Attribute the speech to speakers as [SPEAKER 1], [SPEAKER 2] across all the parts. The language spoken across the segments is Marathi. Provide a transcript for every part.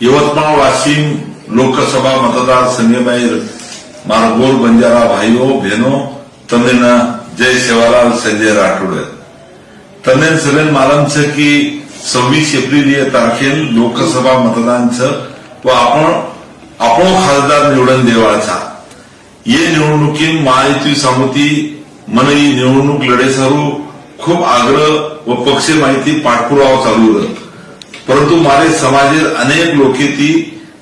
[SPEAKER 1] यवतमाळ वाशिम लोकसभा मतदारसंघमेर मारगोल बंजारा भाईओ बहनों तमिल जय सेवालाल संजय राठोड. तमेन सगळ्यां मालम की सव्वीस एप्रिल या तारखेल लोकसभा मतदानचं व आपण आपण खासदार निवडण देवाचा. ये निवडणुकीन महायुती समिती मनई ही निवडणूक लढेसारू खूप आग्रह व पक्ष माहिती पाठपुरावा चालू होतं परंतु मारे समाजेर अनेक लोके ती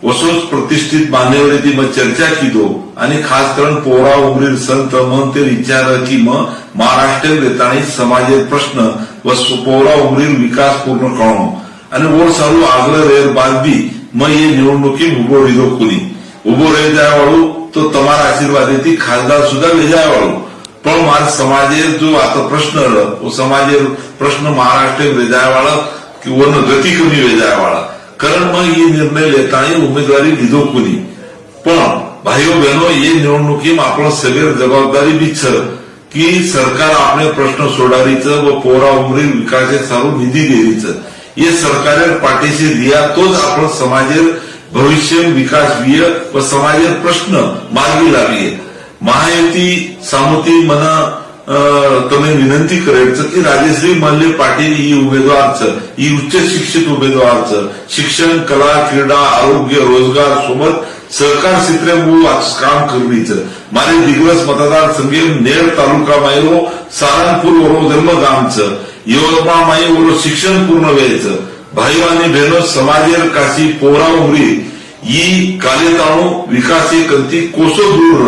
[SPEAKER 1] वसोच प्रतिष्ठित मान्यवर ती मग चर्चा कीधो आणि खास करून पोरा उमरीर संत मन ते विचार की मग महाराष्ट्र येतानी समाजेर प्रश्न व सु- पोरा उमरीर विकास पूर्ण करणं आणि वर सारू आग्रह रेर बाद बी मग ये निवडणुकी उभो रिदो कुणी उभो રહી જાય વાળું તો તમારા આશીર્વાદેથી ખાસદાર સુધા વેજાય વાળું પણ મારા સમાજે જો આ તો પ્રશ્ન રહ્યો, वो समाजे प्रश्न महाराष्ट्र वेजाय वाळा की वन गती कमी वेजाय वाळा कारण मग ही निर्णय लेताना उमेदवारी लिधो कुणी पण भाईओ बहनो ये निवडणुकीत आपलं सगळे जबाबदारी विचार की सरकार आपले प्रश्न सोडारीचं व पोरा उमरी विकासे सारू निधी देरीचं हे सरकार पाठीशी रिया तोच आपण समाजेर भविष्य विकास विय व समाजेर प्रश्न मार्गी लावीये महायुती सामुती मना तो विनंती करे कि राजेश्वरी मल्ले पाटिल ई उम्मेदवार ई उच्च शिक्षित उम्मेदवार शिक्षण कला क्रीडा आरोग्य रोजगार सोबत सहकार क्षेत्र काम कर मारे दिग्वस मतदार संघे नेर तालुका मैं सारंगपुर वरु धर्म गांव च यवतमा मई वरु शिक्षण पूर्ण वे भाई आणि बहनो समाज काशी पोहरा उमरी. ई कालेताणू विकास कंती कोसो दूर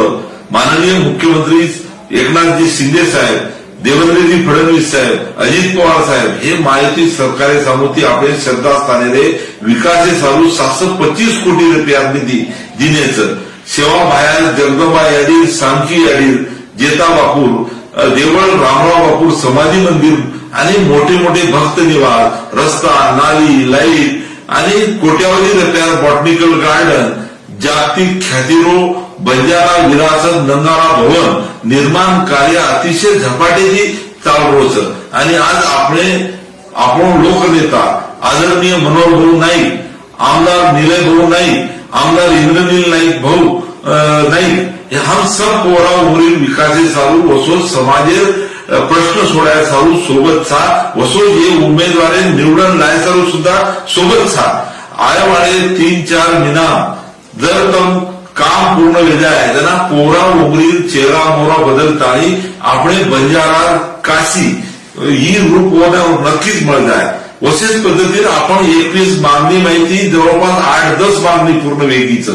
[SPEAKER 1] माननीय मुख्यमंत्री एकनाथजी शिंदे साहेब देवेंद्रजी फडणवीस साहेब अजित पवार साहेब हे माहिती सरकारी सामुती आपले श्रद्धास्थाने रे विकासे सारू सातशे पच्चीस कोटी रुपया निधी दिनेचं. सेवा बाहेर जगदंबा याडीर सांकी याडीर जेता बापूर देवळ रामराव बापूर समाधी मंदिर आणि मोठे मोठे भक्त निवास रस्ता नाली लाइट आणि कोट्यावधी रुपयात बॉटनिकल गार्डन जागतिक ख्यातीरो बंजारा विरासत नंदारा भवन निर्माण कार्य अतिशय झपाट्याची चालू होतं आणि आज आपले आपण लोकनेता आदरणीय मनोहर भाऊ नाईक आमदार निलय भाऊ नाईक आमदार इंद्रनील नाईक भाऊ नाईक हम सब पोरा उमरील विकासे चालू वसो समाजे प्रश्न सोडाय चालू सोबत सा वसो हे उमेदवारे निवडून लाय चालू सुद्धा सोबत सा. आयवाडे तीन चार महिना जर काम पूर्ण ले जाए जना कोरा उगरी चेहरा मोरा बदलता अपने बंजारा काशी ही रूप नक्की नक्कीच मिळत आहे. वसेच पद्धतीने आपण एकवीस बांधणी माहिती जवळपास आठ दस बांधणी पूर्ण वेगळीच.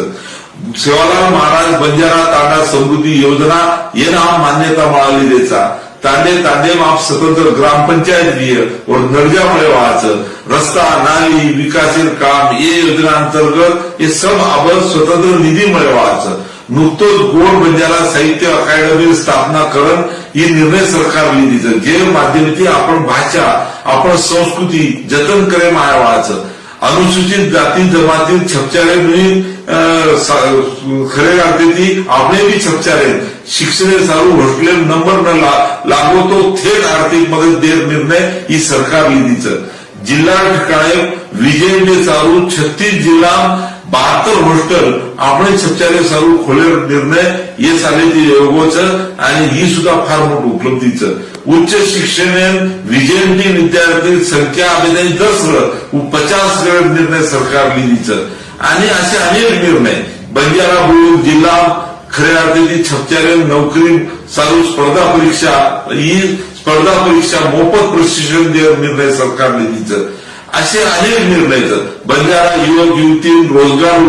[SPEAKER 1] सेवालाल महाराज बंजारा ताटा समृद्धी योजना हे नाव मान्यता मिळाली त्याचा तांडे तांडे माप स्वतंत्र ग्रामपंचायत दिय. और नरजामुळे व्हायचं रस्ता नाली विकासील काम ये योजना अंतर्गत हे सब आबर स्वतंत्र निधी व्हायचं. नुकतोच गोड बंजारा साहित्य अकादमी स्थापना करण ही निर्णय सरकार लिहिलीचं. जे माध्यमाची आपण भाषा आपण संस्कृती जतन करे माया व्हायचं. अनुसूचित जाती जमाती छपचारे खरे करते थी आपने भी छपचारे शिक्षण सारू घोषले नंबर न ला, लागो तो थेट आर्थिक मदत देर निर्णय ही सरकार निधीचं जिल्हा विजय ने चालू छत्तीस जिल्हा बहात्तर हॉस्टेल आपण छपचारे सारू खोले निर्णय हे सालेची योगोचं आणि ही सुद्धा फार मोठी उपलब्धीचं. उच्च शिक्षण विजयंती विद्यार्थी संख्या आवेदन दस पचास निर्णय सरकार लिहिलीचं आणि असे अनेक निर्णय. बंजारा बोल जिल्हा खऱ्या अर्थाची छपचारे नोकरी चालू स्पर्धा परीक्षा ही स्पर्धा परीक्षा मोफत प्रशिक्षण देव निर्णय सरकार लिहिलीचं असे अनेक निर्णय बंजारा युवक युवती रोजगार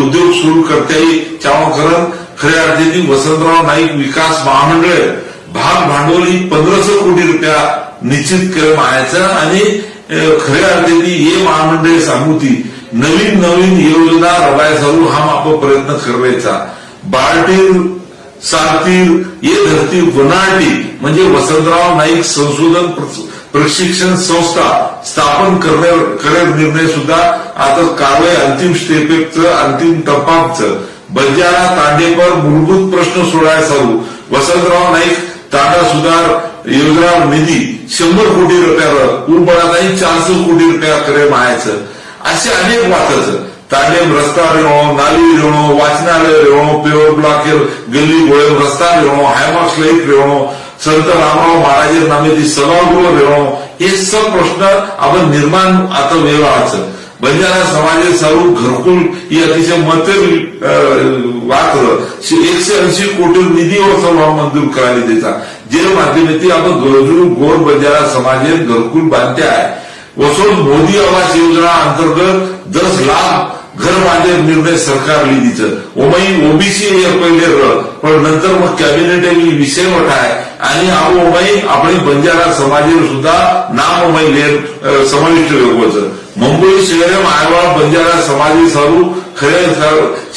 [SPEAKER 1] उद्योग सुरू करता येईल खऱ्या अर्थाची वसंतराव नाईक विकास महामंडळ भाग भांडवल ही पंधराशे कोटी रुपया निश्चित केलं मायाचं. आणि खऱ्या अर्थाची हे महामंडळ सांगूती नवीन नवीन योजना रवायचालू हा आपण प्रयत्न करायचा बार्टीर सारथीर ये धरती वनाटी म्हणजे वसंतराव नाईक संशोधन प्रशिक्षण संस्था स्थापन करण्यावर निर्णय सुद्धा आता कारवाई अंतिम स्टेपेचं अंतिम टप्पाचं. बंजारा तांडेपर मूलभूत प्रश्न सोडायचा वसंतराव नाईक टाटा सुधार योजना निधी शंभर कोटी रुपयावर उर्बनाताही चारशे कोटी रुपयाकडे मायचं असे अनेक वाचायचं. तालीम रस्ता रेवणं नाली रेवणं वाचनालय रेणो पेवर ब्लॉक गल्ली गोळे रस्ता रेवणं हायमार्क्स लाईफ रेवणं संत रामराव महाराज नामे ती सभागृह रेवणं हे सब प्रश्न आपण निर्माण आता वेळ वाचत बंजारा समाजाचे सर्व घरकुल ही अतिशय मतल वाक्र एकशे ऐंशी कोटी निधी वसवला मंजूर करायला त्याचा जे माध्यमेती आपण गरजू गोर बंजारा समाजे घरकुल बांधते आहे. वसून मोदी आवास योजना अंतर्गत दस लाख घर बांधे निर्णय सरकार लिधीचं ओमाई ओबीसी हे पहिले र पण नंतर मग कॅबिनेट विषय मोठा आहे. आणि हा ओमाई आपण बंजारा समाजाने सुद्धा नाम ओमाई लेर समाविष्ट वेगवचं मुंबई शहर आयवाळ बंजारा समाजी सारू खरे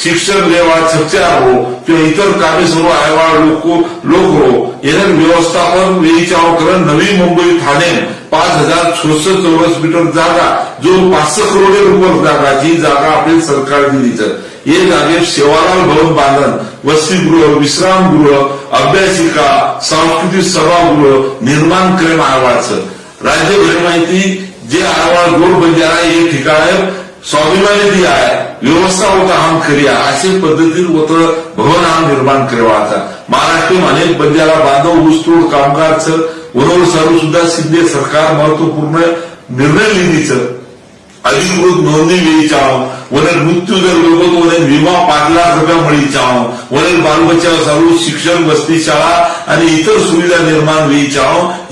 [SPEAKER 1] शिक्षण लेवा सच्चार हो किंवा इतर कामे सर्व आयवाळ लोक लोक हो. येणार व्यवस्थापन वेळीच्यावकरण नवी मुंबई ठाणे पाच हजार छसष्ट चौरस मीटर जागा जो पाचशे करोड रुपये जागा जी जागा आपली सरकार दिली. तर हे जागेत सेवालाल भवन बांधण वसतिगृह विश्रामगृह अभ्यासिका सांस्कृतिक सभागृह निर्माण करेन आयवाळचं राज्यभर माहिती जे आरवाळ गोड बंजारा हे ठिकाण स्वाभिमानी दिया आहे. व्यवस्था होता हम करिया असे पद्धतीत होतं भवन हा निर्माण करावाचा महाराष्ट्र अनेक बंजारा बांधव ऊसतोड कामगारचं वनवर सारू सुद्धा शिंदे सरकार महत्त्वपूर्ण निर्णय लिहिणीचं अधिकृत नोंदणी वेळीच्या वनेर मृत्यू दर लोक वनेर विमा पाच लाख रुपया मळीच्या वनेर बालबच्चा सर्व शिक्षण वस्ती शाळा आणि इतर सुविधा निर्माण वेळीच्या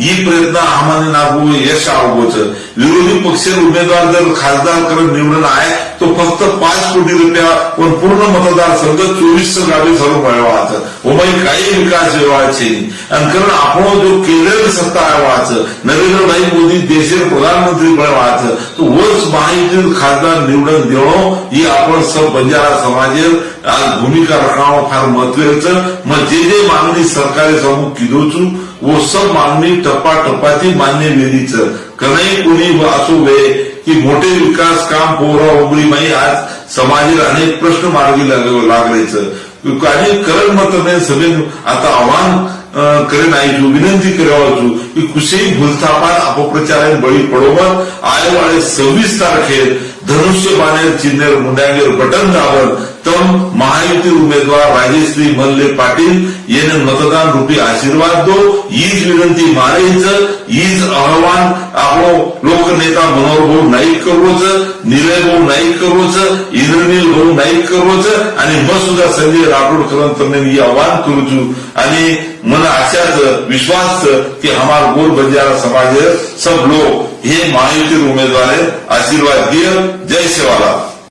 [SPEAKER 1] ही प्रयत्न आम्हाला नागू यश आवगोच विरोधी पक्ष उमेदवार जर खासदार करत निवडून आहे तो फक्त पाच कोटी रुपया पण पूर्ण मतदारसंघ चोवीस गावी सर्व मिळवायचं ओमाई काही विकास व्यवहारचे आणि कारण आपण जो केंद्र सत्ता आहे व्हायचं नरेंद्रभाई मोदी देशाचे प्रधानमंत्री व्हायचं तो वच माहिती खासदार निवडून देणं ही आपण सब बंजारा समाज आज भूमिका राखणं फार महत्वाचं मग जे जे मागणी सरकारी समूह किदोचू ओस सब मागणी टप्पा टप्पाची मान्य निधीच. कनई कुणी असो वे की मोठे विकास काम पोहरा उमरी माई आज समाजाला अनेक प्रश्न मार्गी लागायचं काही करण मत सगळे आता आव्हान अं, करेन आईचू विनंती करावाचू की कुशेही भूलथापात अपप्रचाराने बळी पडोबर आयवाळे सव्वीस तारखेत धनुष्यबाणेर चिन्हेर मुंड्यागेर बटन दाबन तम महायुती उमेदवार राजेश्री मल्ले पाटील येणे मतदान रुपी आशीर्वाद दो. हीच विनंती मारायचं. हीच आव्हान आपलो लोकनेता मनोहर भाऊ नाईक करवोच निलय भाऊ नाईक करवोच इंद्रनील भाऊ नाईक करवोच आणि मग सुद्धा संजय राठोड करण तमने ही आव्हान करूचू. आणि मला आशाच विश्वास की हमार गोर बंजारा समाज सब लोग हे महायुती उमेदवार आशीर्वाद दिय जय सेवाला